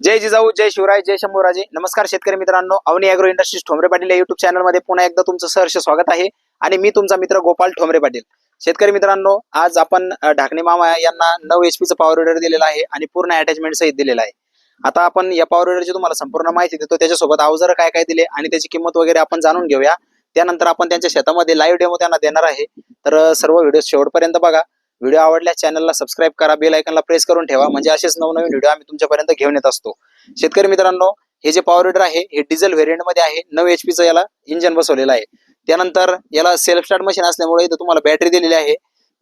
जय जिजाऊ जय शिवराय जय शंभूराजे. नमस्कार शेतकरी मित्रांनो. अवनी अॅग्रो इंडस्ट्रीज ठोंबरे पाटील या युट्यूब चॅनलमध्ये पुन्हा एकदा तुमचं सहर्ष स्वागत आहे. आणि मी तुमचा मित्र गोपाल ठोंबरे पाटील. शेतकरी मित्रांनो आज आपण ढाकणे मामा यांना नऊ एच पीचं पॉवर रेडर दिलेला आहे आणि पूर्ण अटॅचमेंट सहित दिलेला आहे. आता आपण या पॉवर रेडरची तुम्हाला संपूर्ण माहिती देतो. त्याच्यासोबत अवजार काय काय दिले आणि त्याची किंमत वगैरे आपण जाणून घेऊया. त्यानंतर आपण त्यांच्या शेतामध्ये लाईव्ह डेमो त्यांना देणार आहे. तर सर्व व्हिडिओ शेवटपर्यंत बघा. व्हिडिओ आवडल्यास चॅनलला सबस्क्राईब करा बेल आयकनला प्रेस करून ठेवा. म्हणजे असेच नवनवीन व्हिडिओ आम्ही तुमच्यापर्यंत घेऊन येत असतो. शेतकरी मित्रांनो हे जे पॉवर विडर आहे हे डिझेल व्हेरियंटमध्ये आहे नऊ एच पीचं याला इंजन बसवलेलं आहे. त्यानंतर याला सेल्फ स्टार्ट मशीन असल्यामुळे इथं तुम्हाला बॅटरी दिलेली आहे.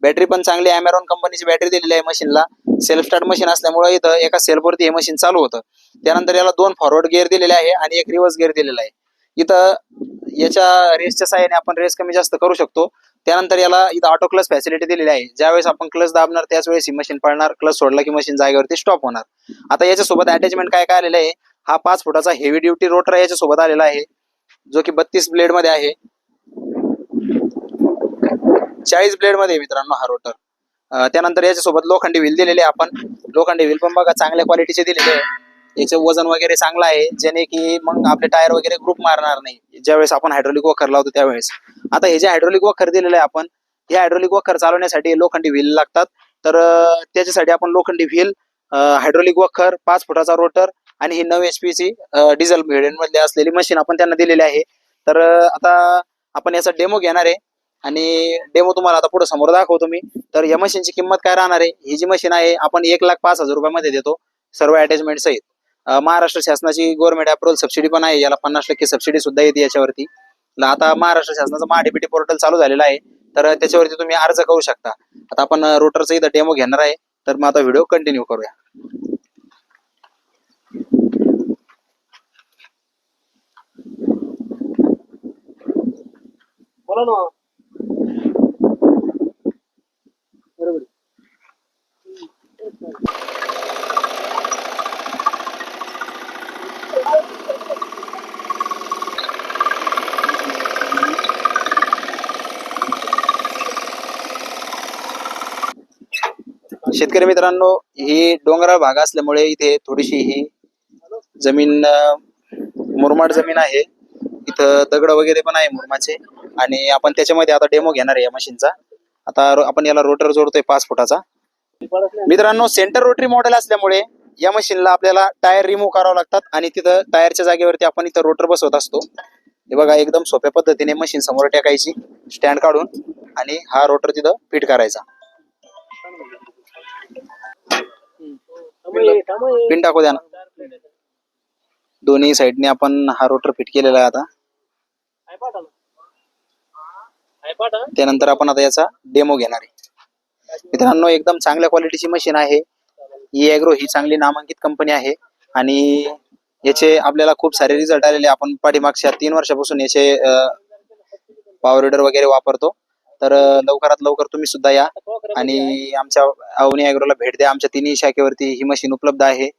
बॅटरी पण चांगली अमेरॉन कंपनीची बॅटरी दिलेली आहे मशीनला सेल्फ स्टार्ट मशीन असल्यामुळे इथं एका सेल्फवरती हे मशीन चालू होतं. त्यानंतर याला दोन फॉरवर्ड गिअर दिलेले आहे आणि एक रिव्हर्स गिअर दिलेला आहे. इथं याच्या रेसच्या साहाय्याने आपण रेस कमी जास्त करू शकतो. त्यानंतर याला इथं ऑटो क्लच फॅसिलिटी दिलेली आहे. ज्यावेळेस आपण क्लच दाबणार त्याच वेळेस ही मशीन पळणार. क्लच सोडला की मशीन जागेवरती स्टॉप होणार. आता याच्यासोबत अटॅचमेंट काय काय आलेलं आहे? हा पाच फुटाचा हेवी ड्युटी रोटर याच्यासोबत आलेला आहे. जो की बत्तीस ब्लेडमध्ये आहे. चाळीस ब्लेडमध्ये मित्रांनो हा रोटर त्यानंतर याच्यासोबत लोखंडी व्हील दिलेले आहे आपण. लोखंडी व्हील पण बघा चांगल्या क्वालिटीचे दिलेले आहे. याचं वजन वगैरे चांगलं आहे जेणे की मग आपले टायर वगैरे ग्रुप मारणार नाही. ज्यावेळेस आपण हायड्रोलिक वखर लावतो त्यावेळेस. आता हे जे हायड्रोलिक वखर दिलेलं आहे आपण हे हायड्रोलिक वखर चालवण्यासाठी लोखंडी व्हील लागतात. तर त्याच्यासाठी आपण लोखंडी व्हील हायड्रोलिक वखर पाच फुटाचा रोटर आणि ही नऊ एच ची डिझेल व्हेरियंट मधली असलेली मशीन आपण त्यांना दिलेली आहे. तर आता आपण याचा डेमो घेणार आहे. आणि डेमो तुम्हाला आता पुढे समोर दाखवतो मी. तर या मशीनची किंमत काय राहणार आहे? ही जी मशीन आहे आपण एक लाख पाच हजार रुपयामध्ये देतो सर्व अटॅचमेंट सहित. महाराष्ट्र शासनाची गव्हर्नमेंट अप्रुव्हल सबसिडी पण आहे याला पन्नास टक्के सबसिडी सुद्धा येते याच्यावरती. आता महाराष्ट्र शासनाचं महाडीबीटी पोर्टल चालू झालेलं आहे तर त्याच्यावरती तुम्ही अर्ज करू शकता. आता आपण रोटरचा इथं डेमो घेणार आहे तर मग आता व्हिडिओ कंटिन्यू करूया. बोला ना. शेतकरी मित्रांनो ही डोंगराळ भाग असल्यामुळे इथे थोडीशी ही जमीन मुरमाड जमीन आहे. इथं दगड वगैरे पण आहे मुरमाचे. आणि आपण त्याच्यामध्ये आता डेमो घेणार आहे या मशीनचा आता आपण याला रोटर जोडतोय पाच फुटाचा. मित्रांनो सेंटर रोटरी मॉडेल असल्यामुळे या मशीनला आपल्याला टायर रिमूव्ह करावं लागतात आणि तिथं टायरच्या जागेवरती आपण इथं रोटर बसवत असतो. हे बघा एकदम सोप्या पद्धतीने मशीन समोर टाकायची स्टँड काढून आणि हा रोटर तिथं फिट करायचा. पिन टाकू द्या ना. दोन्ही साईडने आपण हा रोटर फिट केलेला आहे आता. त्यानंतर आपण आता याचा डेमो घेणार आहे. मित्रांनो एकदम चांगल्या क्वालिटीची मशीन आहे. ई ॲग्रो ही चांगली नामांकित कंपनी आहे. आणि याचे आपल्याला खूप सारे रिझल्ट आलेले आपण पाठीमागच्या तीन वर्षापासून याचे पॉवर विडर वगैरे वापरतो. तर लवकरात लवकर तुम्ही सुद्धा या आणि आमच्या अवनी अॅग्रोला भेट द्या. आमच्या तिन्ही शाखेवरती ही मशीन उपलब्ध आहे.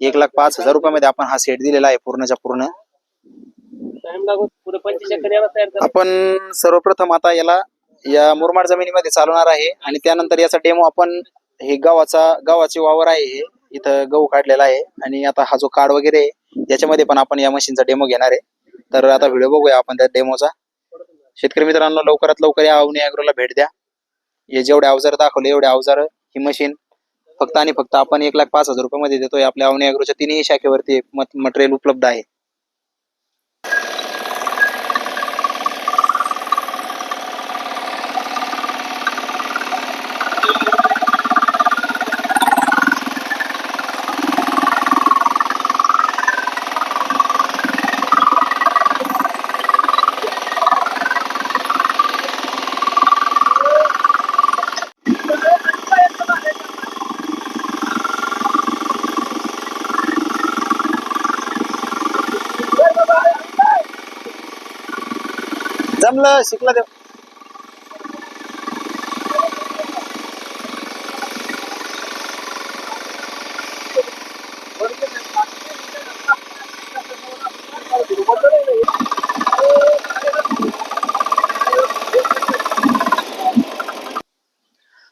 एक लाख पाच हजार रुपयामध्ये आपण हा सेट दिलेला आहे पूर्णच्या पूर्ण. आपण सर्वप्रथम आता याला या मुरमाड जमिनीमध्ये चालवणार आहे आणि त्यानंतर याचा डेमो आपण हे गावाचा गव्हाचे वावर आहे हे इथं गहू काढलेला आहे आणि आता हा जो कार्ड वगैरे आहे याच्यामध्ये पण आपण या मशीनचा डेमो घेणार आहे. तर आता व्हिडिओ बघूया आपण त्या डेमोचा. शेतकरी मित्रांनो लवकरात लवकर या अवनी अॅग्रोला भेट द्या. हे जेवढे अवजार दाखवले एवढे अवजार ही मशीन फक्त आणि फक्त आपण एक लाख पाच हजार रुपयामध्ये देतोय. आपल्या अवनी अॅग्रोच्या तिन्ही शाखेवरती मटेरियल उपलब्ध आहे. जमलं शिकला देव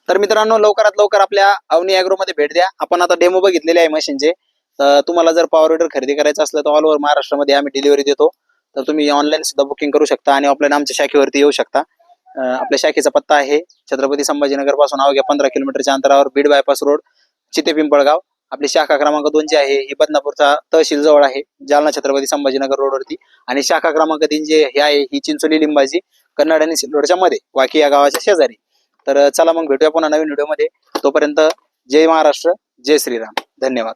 तर मित्रांनो लवकरात लवकर आपल्या अवनी ॲग्रो मध्ये भेट द्या. आपण आता डेमो बघितलेले आहे मशीनचे तर तुम्हाला जर पॉवर विडर खरेदी करायचं असलं तर ऑल ओव्हर महाराष्ट्रामध्ये आम्ही डिलिव्हरी देतो. तर तुम्ही ऑनलाईन सुद्धा बुकिंग करू शकता आणि ऑफलाईन आमच्या शाखेवरती येऊ शकता. आपल्या शाखेचा पत्ता आहे छत्रपती संभाजीनगरपासून अवघ्या पंधरा किलोमीटरच्या अंतरावर बीड बायपास रोड चिते पिंपळगाव. आपली शाखा क्रमांक दोन जी आहे ही बदनापूरचा तहसील जवळ आहे जालना छत्रपती संभाजीनगर रोडवरती आणि शाखा क्रमांक तीन जे हे आहे ही चिंचोली लिंबाजी कन्नड आणि सिल्लोडच्या मध्ये वाकी या गावाच्या शेजारी. तर चला मग भेटूया पुन्हा नवीन व्हिडिओमध्ये तोपर्यंत जय महाराष्ट्र जय श्रीराम. धन्यवाद.